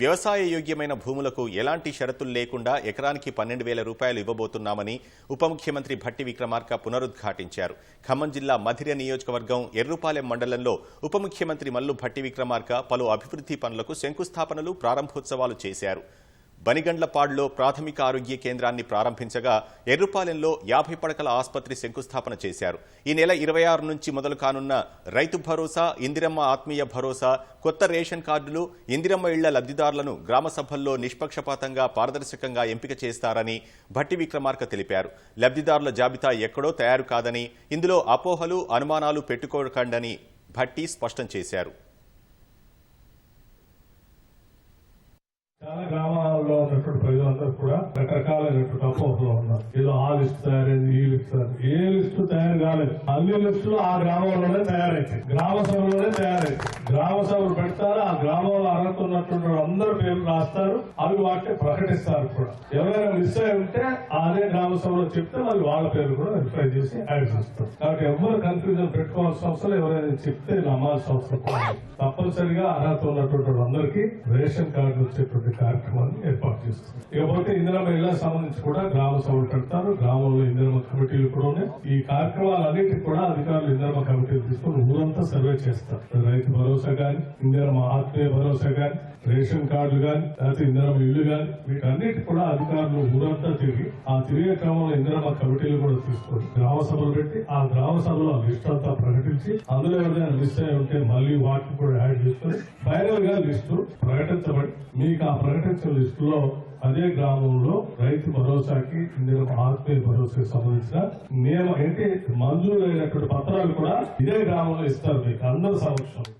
వ్యవసాయ యోగ్యమైన భూములకు ఎలాంటి షరతులు లేకుండా ఎకరానికి పన్నెండు వేల రూపాయలు ఇవ్వబోతున్నామని ఉప ముఖ్యమంత్రి భట్టి విక్రమార్క పునరుద్ఘాటించారు. ఖమ్మం జిల్లా మధిర నియోజకవర్గం ఎర్రుపాలెం మండలంలో ఉప ముఖ్యమంత్రి మల్లు భట్టి విక్రమార్క పలు అభివృద్ధి పనులకు శంకుస్థాపనలు ప్రారంభోత్సవాలు చేశారు. బనిగండ్లపాడులో ప్రాథమిక ఆరోగ్య కేంద్రాన్ని ప్రారంభించగా ఎర్రుపాలెంలో యాభై పడకల ఆసుపత్రి శంకుస్థాపన చేశారు. ఈ నెల ఇరవై ఆరు నుంచి మొదలు కానున్న రైతు భరోసా ఇందిరమ్మ ఆత్మీయ భరోసా కొత్త రేషన్ కార్డులు ఇందిరమ్మ ఇళ్ళ లబ్ధిదారులను గ్రామ సభల్లో నిష్పక్షపాతంగా పారదర్శకంగా ఎంపిక చేస్తారని భట్టి విక్రమార్క తెలిపారు. లబ్ధిదారుల జాబితా ఎక్కడో తయారు కాదని ఇందులో అపోహలు అనుమానాలు పెట్టుకోకండని భట్టి స్పష్టం చేశారు. ఉన్నటువంటి ప్రజలందరూ కూడా రకరకాలైనటువంటి అపోహలో ఉన్నారు. ఏదో ఆ లిస్ట్ తయారైంది ఈ లిస్ట్ తయారు ఏ లిస్టు తయారు కాలేదు. అన్ని లిస్టులు ఆ గ్రామంలోనే తయారైతాయి గ్రామ సభలోనే తయారైతాయి గ్రామ సభలు పెడతారు ఆ గ్రామంలో అర్హత ఉన్నటువంటి అందరు పేర్లు రాస్తారు అవి వాటిని ప్రకటిస్తారు కూడా. ఎవరైనా మిస్ అయి ఉంటే అదే గ్రామ సభలో చెప్తే మళ్ళీ వాళ్ళ పేరు కూడా వెరిఫై చేసి యాడ్ చేస్తారు. కాబట్టి ఎవరు కన్ఫ్యూజన్ పెట్టుకోవాల్సిన అవసరం ఎవరైనా చెప్తే నమ్మాల్సిన అవసరం తప్పనిసరిగా అర్హత ఉన్నటువంటి వాళ్ళందరికీ రేషన్ కార్డు వచ్చేటువంటి కార్యక్రమాన్ని ఏర్పాటు చేస్తుంది. ఇకపోతే ఇందిరమ్మ ఇళ్ళ సంబంధించి కూడా గ్రామ సభలు పెడతారు. గ్రామంలో ఇందిరమ్మ కమిటీలు కూడా ఉన్నాయి. ఈ కార్యక్రమాలన్నింటికి కూడా అధికారులు ఇందిరమ్మ తీసుకుని ఊరంతా సర్వే చేస్తారు రైతు భరోసా గాని ఇందిరమ్మ ఆత్మీయ భరోసా గాని రేషన్ కార్డులు గాని లేకపోతే ఇందిరమ్మ ఇల్లు గాని వీటన్నిటి కూడా అధికారులు ఊరంతా తిరిగి ఆ తిరిగే క్రమంలో ఇందిరమ్మ కమిటీలు కూడా తీసుకొని గ్రామ సభలు పెట్టి ఆ గ్రామ సభలో లిస్ట్ అంతా ప్రకటించి అందులో ఎవరైనా మిస్ అయి ఉంటే మళ్ళీ వాటిని కూడా యాడ్ చేసుకొని ఫైనల్గా లిస్టు ప్రకటించబడి మీకు ఆ ప్రకటించిన లిస్టులో అదే గ్రామంలో రైతు భరోసాకి ఇందులో ఆత్మీయ భరోసాకి సంబంధించిన నియమ ఏంటి అయినటువంటి పత్రాలు కూడా ఇదే గ్రామంలో ఇస్తారు మీకు అందరి సమక్షంలో.